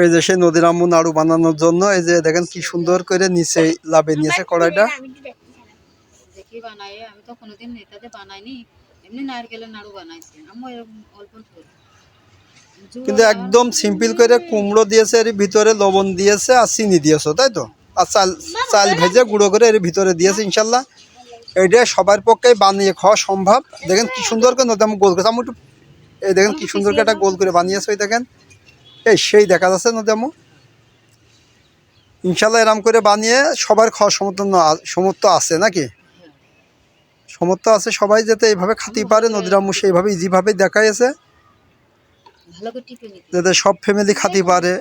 এই যে সেই নদীর আম্মু নাড়ু বানানোর জন্য এই যে দেখেন কি সুন্দর করে নিচে লাভে নিয়েছে কড়াইটা। দেখি বানাই আমি তো কোনোদিন এটাতে বানাইনি। এমনি নারকেলের নাড়ু বানাইছি। আমি অল্প অল্প করি। জুয়া কিন্তু একদম সিম্পল করে কুমড়ো দিয়েছে এর ভিতরে লবণ দিয়েছে আর চিনি দিয়েছ তাই তো? আর চাল চাল ভেজে গুঁড়ো করে এর ভিতরে দিয়েছে ইনশাল্লাহ। এইটা সবার পক্ষেই বানিয়ে খাওয়া সম্ভব। দেখেন কি সুন্দর করে নদী আমি গোল করেছে। আমি একটু এই দেখেন কি সুন্দর করে একটা গোল করে বানিয়েছে ওই দেখেন। এই সেই দেখা যাচ্ছে নদী আমু ইনশাল্লাহ এরম করে বানিয়ে সবার খাওয়ার সমর্থন সমর্থ আছে নাকি? সমর্থ আছে সবাই যাতে এইভাবে খাতেই পারে নদীর আম্মু সেইভাবে ইজিভাবে দেখাইছে যাতে সব ফ্যামিলি খাতেই পারে।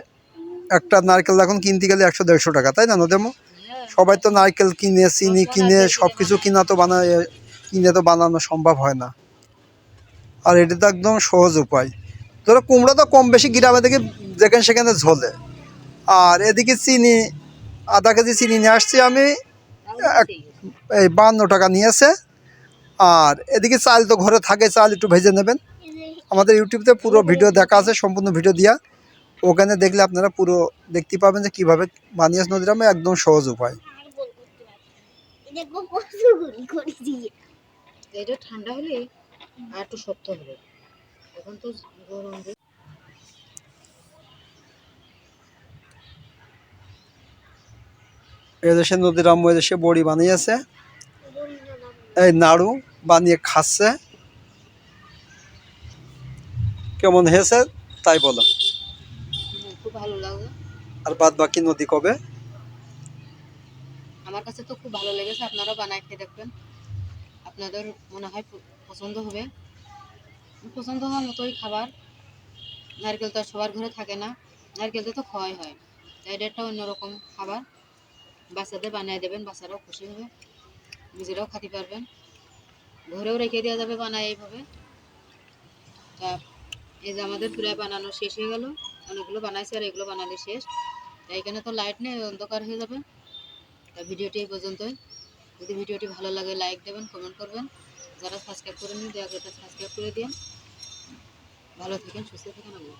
একটা নারকেল এখন কিনতে গেলে একশো দেড়শো টাকা তাই না নদেমো হ্যাঁ। সবাই তো নারকেল কিনে চিনি কিনে সব কিছু কিনা তো বানায় কিনে তো বানানো সম্ভব হয় না। আর এটা তো একদম সহজ উপায়। ধরো কুমড়ো তো কম বেশি গ্রামে থেকে যেখানে সেখানে ঝোলে। আর এদিকে চিনি আধা কেজি চিনি নিয়ে আসছি আমি এক- এই বান্ন টাকা নিয়েছে। আর এদিকে চাল তো ঘরে থাকে চাল একটু ভেজে নেবেন। আমাদের ইউটিউবে পুরো ভিডিও দেখা আছে সম্পূর্ণ ভিডিও দিয়া। ওখানে দেখলে আপনারা পুরো দেখতে পাবেন যে কীভাবে বানিয়াস নদীরামে একদম সহজ উপায়। ঠান্ডা হলে আর একটু শক্ত হবে। এখন তো গরম এদেশে নদীরাম এদেশে বড়ি বানিয়েছে। এই নাড়ু বানিয়ে খাচ্ছে। কেমন হয়েছে তাই বলো। খুব ভালো লাগবে আর বাদ বাকি নদী কবে? আমার কাছে তো খুব ভালো লেগেছে আপনারাও বানায় খেয়ে দেখবেন। আপনাদের মনে হয় পছন্দ হবে। পছন্দ হওয়ার মতোই খাবার। নারকেল তো আর সবার ঘরে থাকে না। নারকেলটা তো খাওয়াই হয়। তাই এটা একটা অন্যরকম খাবার। বাচ্চাদের বানিয়ে দেবেন, বাচ্চারাও খুশি হবে। নিজেরাও খেতে পারবেন। ঘরেও রেখে দেওয়া যাবে বানায় এইভাবে। তা এই যে আমাদের প্রায় বানানো শেষ হয়ে গেল। অনেকগুলো বানাইছে আর এগুলো বানালে শেষ। তাই এখানে তো লাইট নেই, অন্ধকার হয়ে যাবে। তা ভিডিওটি এই পর্যন্তই। যদি ভিডিওটি ভালো লাগে লাইক দেবেন কমেন্ট করবেন যারা সাবস্ক্রাইব করেনি দেওয়া করে সাবস্ক্রাইব করে দিন ভালো থাকেন, সুস্থ থাকেন, আল্লাহ।